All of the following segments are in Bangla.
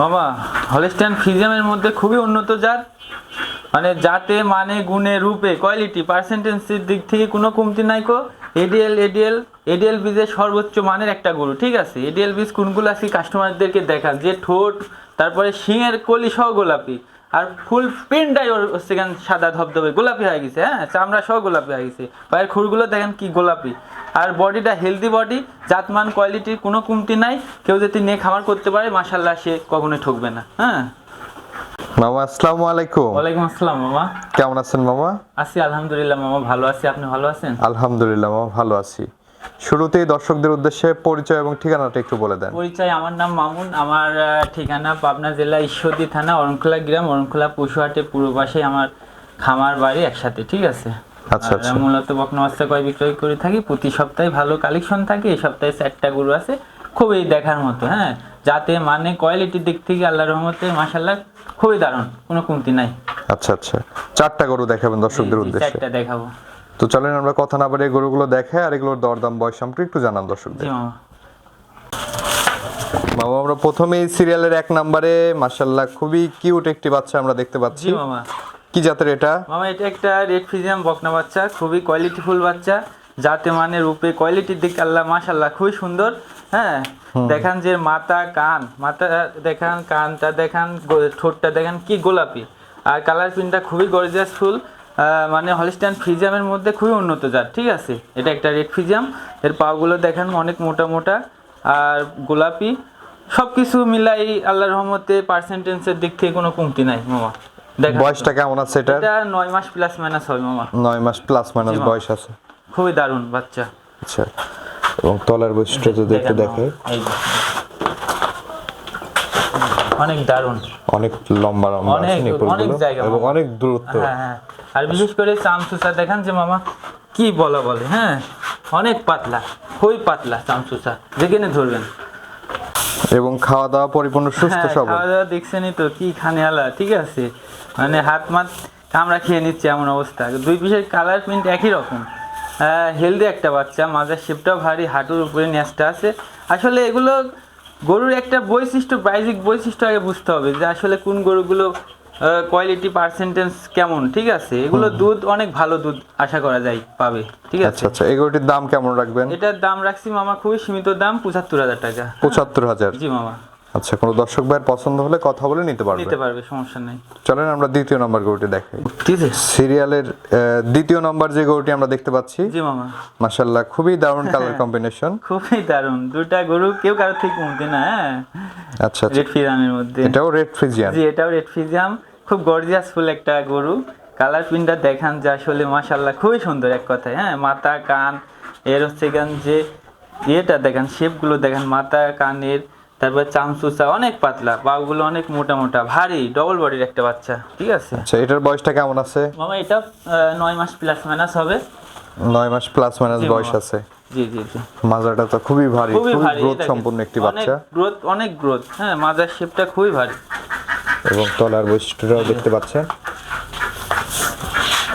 মামা হলিস্টাইন ফ্রিজিয়ামের মধ্যে খুবই উন্নত জাত মানে জাতে মানে গুণে, রূপে কোয়ালিটি পার্সেন্টেন্সির দিক থেকে কোনো কমতি নাই কো। এডিএল এডিএল এডিএল বীজের সর্বোচ্চ মানের একটা গরু, ঠিক আছে? এডিএল বিজ কোনগুলো আছে কাস্টমারদেরকে দেখান যে ঠোঁট, তারপরে শিঙের কলি সহ গোলাপি। আর ফুল প্রিন্টটাই ওর কেন সাদা ধবধবে গোলাপি হয়ে গেছে হ্যাঁ? চামড়া সহ গোলাপি হয়ে গেছে। পায়ের খুরগুলো দেখেন কি গোলাপি। আর বডিটা হেলদি বডি জাতমান কোয়ালিটির কোনো কমতি নাই। কেউ যদি নিয়ে খামার করতে পারে মাসাল্লাহ সে কখনোই ঠকবে না হ্যাঁ? মামা আসসালামু আলাইকুম। ওয়ালাইকুম আসসালাম মামা। কেমন আছেন মামা? আছি আলহামদুলিল্লাহ মামা ভালো আছি। আপনি ভালো আছেন? আলহামদুলিল্লাহ মামা ভালো আছি। শুরুতেই দর্শকদের উদ্দেশ্যে পরিচয় এবং ঠিকানাটা একটু বলে দেন। পরিচয় আমার নাম মামুন আমার ঠিকানা পাবনা জেলা ঈশ্বরদী থানা অরণখোলা গ্রাম অরণখোলা পশুহাটে পূর্ব পাশে আমার খামার বাড়ি একসাথে ঠিক আছে? আচ্ছা, আচ্ছা। মূলত বকনা বাচ্চা কয় বিক্রয় করে থাকি প্রতি সপ্তাহে ভালো কালেকশন থাকে এই সপ্তাহে চারটা গরু আছে খুবই দেখার মতো হ্যাঁ? যাতে মানে কোয়ালিটির দিক থেকে আল্লাহ রহমতে মাসাল্লাহ খুবই দারুণ কোনো কমতি নাই। আচ্ছা আচ্ছা। চারটা গরু দেখাবেন দর্শকদের উদ্দেশ্যে। চারটা দেখাবো। তো চলেন আমরা কথা না বাড়িয়ে গরুগুলো দেখে আর এগুলোর দরদাম বয়স সম্পর্কে একটু জানান দর্শকদের। মামা মামা আমরা প্রথমেই সিরিয়ালের এক নম্বরে মাশাল্লাহ খুবই কিউট একটি বাচ্চা আমরা দেখতে পাচ্ছি। জি মামা। কি জাতের এটা? মামা এটা একটা রেড ফিজিয়াম বকনা বাচ্চা খুবই কোয়ালিটিফুল বাচ্চা। যাতে মানে রূপে কোয়ালিটির দিক আল্লাহ মাশাল্লাহ খুবই সুন্দর হ্যাঁ? দেখান যে মাথা কান মাথা দেখান কানটা দেখান ঠোঁটটা দেখান কি গোলাপি। আর কালার প্রিন্টটা খুবই গর্জিয়াস ফুল মানে হলিস্টান ফ্রিজিয়ামের মধ্যে খুবই উন্নত জাত ঠিক আছে? এটা একটা রেড ফ্রিজিয়াম এর পাগুলো দেখেন অনেক মোটা মোটা আর গোলাপি সব কিছু মিলাই আল্লাহ রহমতে পার্সেন্টেন্সের দিক থেকে কোনো কমতি নাই মামা। দেখান তো। বয়সটা কেমন আছে এটার? এটা নয় মাস প্লাস মাইনাস হবে মামা। নয় মাস প্লাস মাইনাস বয়স আছে। খুবই দারুণ বাচ্চা। আচ্ছা এবং তলার বৈশিষ্ট্য যদি একটু দেখে এই। অনেক দারুণ। অনেক লম্বা লম্বা অনেক- অনেক জায়গা এবং অনেক দূরত্ব। হ্যাঁ হ্যাঁ। আর বিশেষ করে চামচুসা দেখান যে মামা কি বলা বলে হ্যাঁ? অনেক পাতলা পাতলা চামচুসা যেখানে ধরবেন। এবং খাওয়া দাওয়া পরিপূর্ণ সুস্থ হ্যাঁ, সবল। খাওয়া দাওয়া দেখছেনই তো কি খানে আলা ঠিক আছে? মানে হাত মাত কামড়া খেয়ে নিচ্ছে এমন অবস্থা। দুই পিসের কালার প্রিন্ট একই রকম। হেলদি একটা বাচ্চা মাজার শেপটাও ভারী হাঁটুর উপরে ন্যাসটা আছে। আসলে এগুলো গরুর একটা বৈশিষ্ট্য বাইজিক বৈশিষ্ট্য আগে বুঝতে হবে যে আসলে কোন গরুগুলো কোয়ালিটি পার্সেন্টেজ কেমন ঠিক আছে? এগুলো দুধ অনেক ভালো দুধ আশা করা যায় পাবে ঠিক আছে? আচ্ছা আচ্ছা এগুলোটির দাম কেমন রাখবেন? এটার দাম রাখছি মামা খুবই সীমিত দাম পঁচাত্তর হাজার টাকা। পঁচাত্তর হাজার। জি মামা। আচ্ছা কোনো দর্শক ভাইয়ের পছন্দ হলে কথা বলে নিতে পারবে। নিতে পারবে সমস্যা নেই। চলেন আমরা দ্বিতীয় নম্বর গরুটি দেখাই। ঠিক আছে সিরিয়ালের দ্বিতীয় নম্বর যে গরুটি আমরা দেখতে পাচ্ছি জি মামা। মাশাল্লাহ খুবই দারুণ কালার কম্বিনেশন খুবই দারুণ। দুটা গরু কেউ কারোর থেকে কমতে না হ্যাঁ? আচ্ছা আচ্ছা। রেড ফিজামের মধ্যে। এটাও রেড ফ্রিজিয়ান জি এটাও রেড ফিজাম খুব গর্জিয়াস ফুল একটা গরু। কালার প্রিন্টটা দেখান যে আসলে মাশাল্লাহ খুবই সুন্দর এক কথায় হ্যাঁ? মাথা কান এর হচ্ছে যে ইয়েটা দেখেন শেপগুলো দেখেন মাথা কানের তারপর চামচুচা অনেক পাতলা পাগুলো অনেক মোটা মোটা ভারী ডবল বডির একটা বাচ্চা ঠিক আছে? আচ্ছা এটার বয়সটা কেমন আছে? মামা এটা আহ, নয় মাস প্লাস মাইনাস হবে। নয় মাস প্লাস মাইনাস বয়স আছে। জি জি জি। মাজাটা তো খুবই ভারী খুবই ভারী গ্রোথ সম্পূর্ণ একটি অনেক বাচ্চা। গ্রোথ অনেক গ্রোথ হ্যাঁ মাজার শেপটা খুবই ভারী। এবং তলার বৈশিষ্ট্যটাও দেখতে পাচ্ছেন।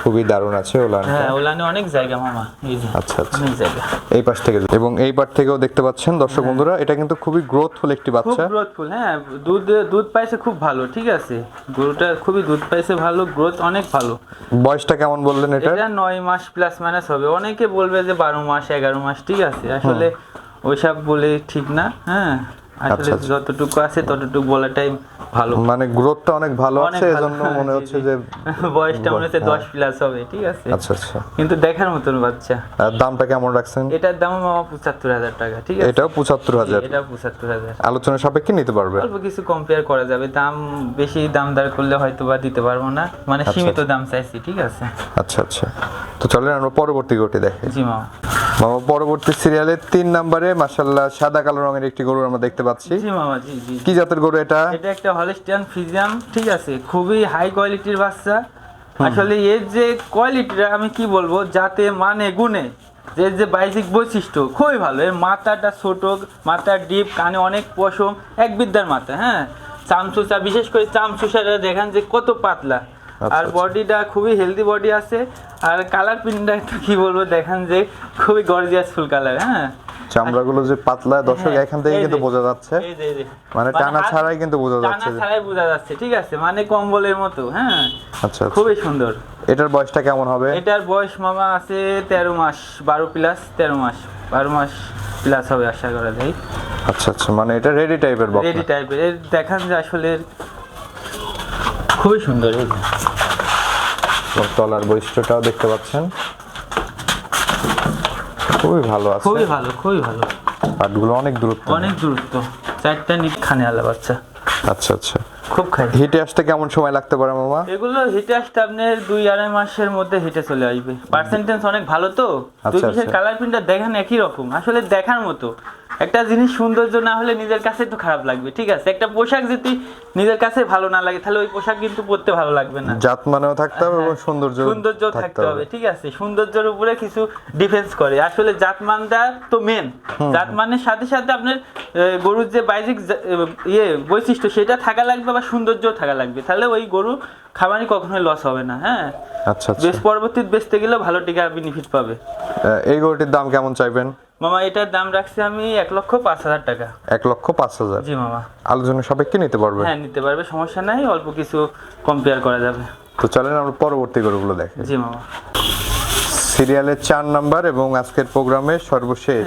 খুবই দারুণ আছে ওলানটা। হ্যাঁ ওলানে অনেক জায়গা মামা। এই যে আচ্ছা আচ্ছা। অনেক জায়গা। এই পাশ থেকে এবং এই পাশ থেকেও দেখতে পাচ্ছেন দর্শক বন্ধুরা এটা কিন্তু খুবই গ্রোথফুল একটি বাচ্চা। খুব গ্রোথফুল হ্যাঁ দুধ দুধ পাইছে খুব ভালো ঠিক আছে? গরুটা খুবই দুধ পাইছে ভালো গ্রোথ অনেক ভালো। বয়সটা কেমন বললেন এটা এটা নয় মাস প্লাস মাইনাস হবে। অনেকে বলবে যে বারো মাস এগারো মাস ঠিক আছে? আসলে ওইসব বলে ঠিক না হ্যাঁ? আসলে আচ্ছা, আচ্ছা। যতটুকু আছে ততটুকু বলাটাই ভালো। মানে গ্রোথটা অনেক ভালো আছে এজন্য হ্যাঁ, মনে হচ্ছে যে বয়সটা মনে হচ্ছে হ্যাঁ। দশ প্লাস হবে ঠিক আছে? আচ্ছা আচ্ছা। কিন্তু দেখার মতন বাচ্চা। আর দামটা কেমন রাখছেন? এটার দাম মামা পঁচাত্তর হাজার টাকা ঠিক আছে? এটাও পঁচাত্তর হাজার? এটা পঁচাত্তর হাজার। আলোচনা সাপেক্ষে নিতে পারবে। অল্প কিছু কম্পেয়ার করা যাবে। দাম বেশি দাম দর করলে হয়তো বা দিতে পারব না। মানে সীমিত দাম চাইছি ঠিক আছে? আচ্ছা আচ্ছা। তো চলেন আমরা পরবর্তী গরুটি দেখি। জি মামা। মামা পরবর্তী সিরিয়ালের তিন নম্বরে মাসাল্লাহ সাদা কালো রঙের একটি গরু আমরা দেখতে পাচ্ছি। জি মামা জি জি। কি জাতের গরু এটা? এটা একটা হলিস্টিয়ান ফিজিয়াম ঠিক আছে খুবই হাই কোয়ালিটির বাচ্চা। আসলে এর যে কোয়ালিটিটা আমি কি বলব যাতে মানে গুণে যে যে বাইজিক বৈশিষ্ট্য খুবই ভালো। এর মাথাটা ছোট মাথার ডিপ কানে অনেক পশম এক বিদ্যার মাথা হ্যাঁ? চামচুচা বিশেষ করে চামচুসাটা দেখেন যে কত পাতলা। আর আচ্ছা। বডিটা খুবই হেলদি বডি আছে। আর কালার প্রিন্টটা একটু কি বলব দেখেন যে খুবই গর্জিয়াস ফুল কালার হ্যাঁ? চামড়াগুলো যে পাতলা দর্শক হ্যাঁ, এখান থেকে কিন্তু বোঝা যাচ্ছে। এই যে, এই যে। মানে টানা ছাড়াই কিন্তু বোঝা যাচ্ছে যে- ছাড়াই বোঝা যাচ্ছে ঠিক আছে? মানে কম্বলের মতো হ্যাঁ? আচ্ছা আচ্ছা। খুবই সুন্দর। এটার বয়সটা কেমন হবে? এটার বয়স মামা আছে তেরো মাস বারো প্লাস তেরো মাস বারো মাস প্লাস হবে আশা করা যায়। আচ্ছা আচ্ছা মানে এটা রেডি টাইপের বক্স রেডি টাইপের দেখান যে আসলে খুবই সুন্দর এই। তলার বৈশিষ্ট্যটাও দেখতে পাচ্ছেন। খুবই ভালো আছে। খুবই ভালো খুবই ভালো। পাটগুলো অনেক দূরত্ব। অনেক দূরত্ব। চারটা নিট খানে আলা বাচ্চা। আচ্ছা আচ্ছা। খুব খাই হিটে আসতে কেমন সময় লাগতে পারে মামা? এগুলো হিটে আসতে আপনার দুই আড়াই মাসের মধ্যে হিটে চলে আসবে। পার্সেন্টেজ অনেক ভালো তো? দুই আচ্ছা, পিসের আচ্ছা। কালার প্রিন্টটা দেখেন একই রকম। আসলে দেখার মতো। একটা জিনিস সৌন্দর্য না হলে নিজের কাছে তো খারাপ লাগবে ঠিক আছে? একটা পোশাক যদি নিজের কাছে ভালো না লাগে তাহলে ওই পোশাক কিন্তু পরতে ভালো লাগবে না। জাত মানেও থাকতে হবে এবং সৌন্দর্য হ্যাঁ, সৌন্দর্য থাকতে হবে। ঠিক আছে? সৌন্দর্যের উপরে কিছু ডিফেন্স করে। আসলে জাতমানটা তো মেন জাতমানের সাথে সাথে আপনার গরুর যে বাইজিক ইয়ে বৈশিষ্ট্য সেটা থাকা লাগবে বা সৌন্দর্য থাকা লাগবে। তাহলে ওই গরু খাবারই কখনোই লস হবে না হ্যাঁ? আচ্ছা আচ্ছা। বেশ পরবর্তীতে বেচতে গেলে ভালো টিকা বেনিফিট পাবে। এই গরুটির দাম কেমন চাইবেন? মামা এটার দাম রাখছি আমি এক লক্ষ পাঁচ হাজার টাকা। এক লক্ষ পাঁচ হাজার? জি মামা। আলোচনা সাপেক্ষে নিতে পারবে? হ্যাঁ নিতে পারবে সমস্যা নাই অল্প কিছু কম্পেয়ার করা যাবে। তো চলেন আমরা পরবর্তী গরুগুলো দেখে। জি মামা। সিরিয়ালের চার নাম্বার এবং আজকের প্রোগ্রামে সর্বশেষ।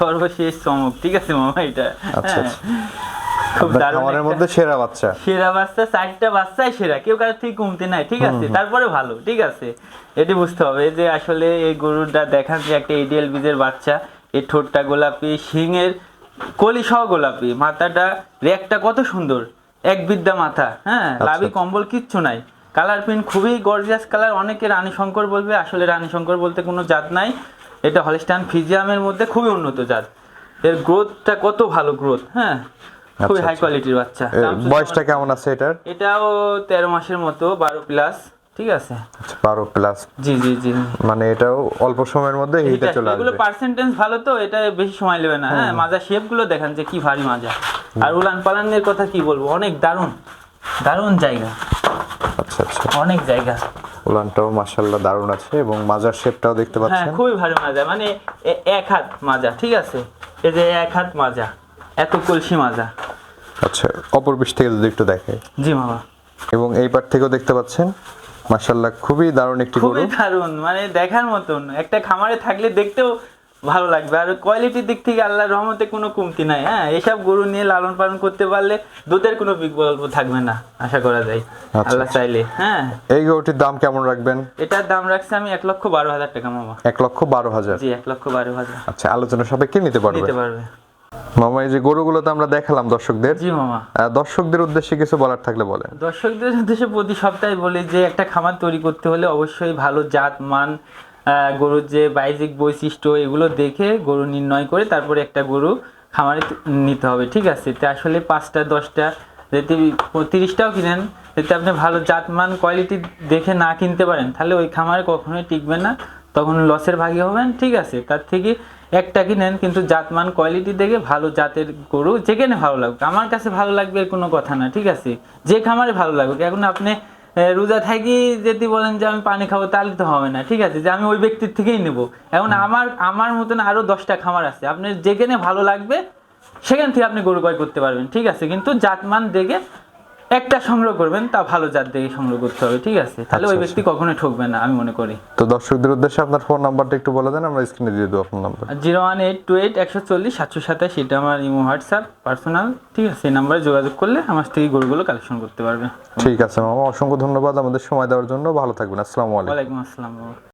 সর্বশেষ চমক ঠিক আছে মামা এটা। আচ্ছা, হ্যাঁ। আচ্ছা। খুব দারুণ মধ্যে সেরা বাচ্চা। সেরা বাচ্চা চারটা বাচ্চাই সেরা কেউ কারোর থেকে কমতে নাই ঠিক আছে তারপরে ভালো ঠিক আছে। এটি বুঝতে হবে যে আসলে এই গরুটা দেখান যে একটা এডিএল বীজের বাচ্চা এই ঠোঁটটা গোলাপি শিংয়ের কলি সহ গোলাপি মাথাটা রেকটা কত সুন্দর এক বিদ্যা মাথা হ্যাঁ? লাভি কম্বল কিচ্ছু নাই। কালার প্রিন্ট খুবই গর্জিয়াস কালার অনেকে রানী শঙ্কর বলবে আসলে রানী শঙ্কর বলতে কোনো জাত নাই। এটা হলিস্টান ফিজিয়ামের মধ্যে খুবই উন্নত জাত। এর গ্রোথটা কত ভালো গ্রোথ হ্যাঁ? খুবই আচ্ছা, হাই আচ্ছা। কোয়ালিটির বাচ্চা বয়সটা কেমন আছে এটার? এটাও তেরো মাসের মতো বারো প্লাস ঠিক আছে। বারো প্লাস জি জি জি। মানে এটাও অল্প সময়ের মধ্যে হিটে চলে এগুলো পার্সেন্টেজ ভালো তো এটা বেশি সময় নেবে না। হ্যাঁ মাজা শেপগুলো দেখেন যে কি ভারী মাজা। আর উলান পালানের কথা কি বলব? অনেক দারুণ দারুণ জায়গা। আচ্ছা আচ্ছা। অনেক জায়গা। উলানটাও মাশাল্লাহ দারুণ আছে এবং মাজার শেপটাও দেখতে হ্যাঁ খুবই ভারী মাজা। মানে এক হাত মাজা ঠিক আছে? এই যে এক হাত মাজা এত কলসি মাজা। আচ্ছা অপর পৃষ্ঠ থেকে যদি একটু দেখে জি মামা। এবং এই পার থেকেও দেখতে পাচ্ছেন? মাশাল্লাহ খুবই দারুণ একটি গরু। খুবই দারুণ মানে দেখার মতন। একটা খামারে থাকলে দেখতেও ভালো লাগবে। আর কোয়ালিটির দিক থেকে আল্লাহর রহমতে কোনো কমতি নাই হ্যাঁ? এসব গরু নিয়ে লালন পালন করতে পারলে দুধের কোনো বিকল্প থাকবে না আশা করা যায়। আচ্ছা, আল্লাহ চাইলে হ্যাঁ? এই গরুটির দাম কেমন রাখবেন? এটার দাম রাখছি আমি এক লক্ষ বারো হাজার টাকা মামা। এক লক্ষ বারো হাজার। জি এক লক্ষ বারো হাজার। আচ্ছা আলোচনা সাপেক্ষে নিতে পারবে? নিতে পারবে। মামা এই যে গরুগুলো তো আমরা দেখালাম দর্শকদের। জি মামা। দর্শকদের উদ্দেশ্যে কিছু বলার থাকলে বলেন। দর্শকদের উদ্দেশ্যে প্রতি সপ্তাহে বলি যে একটা খামার তৈরি করতে হলে অবশ্যই ভালো জাত মান গরুর যে বাইজিক বৈশিষ্ট্য এগুলো দেখে গরু নির্ণয় করে তারপরে একটা গরু খামারে নিতে হবে ঠিক আছে? তো আসলে পাঁচটা দশটা যদি তিরিশটাও কিনেন যদি আপনি ভালো জাত মান কোয়ালিটি দেখে না কিনতে পারেন তাহলে ওই খামারে কখনোই টিকবে না তখন লসের ভাগী হবেন ঠিক আছে? তার থেকে একটা কিনেন কিন্তু জাতমান কোয়ালিটি দেখে ভালো জাতের গরু যেখানে ভালো লাগবে আমার কাছে ভালো লাগবে কোনো কথা না ঠিক আছে? যে খামারে ভালো লাগবে এখন আপনি রোজা থাকি যদি বলেন যে আমি পানি খাব তাহলে তো হবে না ঠিক আছে? যে আমি ওই ব্যক্তির থেকেই নেব। এখন আমার আমার মতন আরও দশটা খামার আছে। আপনার যেখানে ভালো লাগবে সেখান থেকে আপনি গরু ক্রয় করতে পারবেন ঠিক আছে? কিন্তু জাতমান দেখে একটা সংগ্রহ করবেন তা ভালো জাত দেখে সংগ্রহ করতে হবে ঠিক আছে? তাহলে ওই আচ্ছা, ব্যক্তি কখনোই ঠকবে না আমি মনে করি। তো দর্শকদের উদ্দেশ্যে আপনার ফোন নাম্বারটা একটু বলে দেন আমরা স্ক্রিনে দিয়ে দেবো আপনার number zero one eight two eight একশো চল্লিশ সাতশো সাতাশ এটা আমার ইমো হোয়াটসঅ্যাপ পার্সোনাল ঠিক আছে? এই নাম্বারে যোগাযোগ করলে আমার থেকে গরুগুলো কালেকশন করতে পারবে। ঠিক আছে মামা অসংখ্য ধন্যবাদ আমাদের সময় দেওয়ার জন্য ভালো থাকবেন আসসালামু আলাইকুম। ওয়ালাইকুম আসসালাম।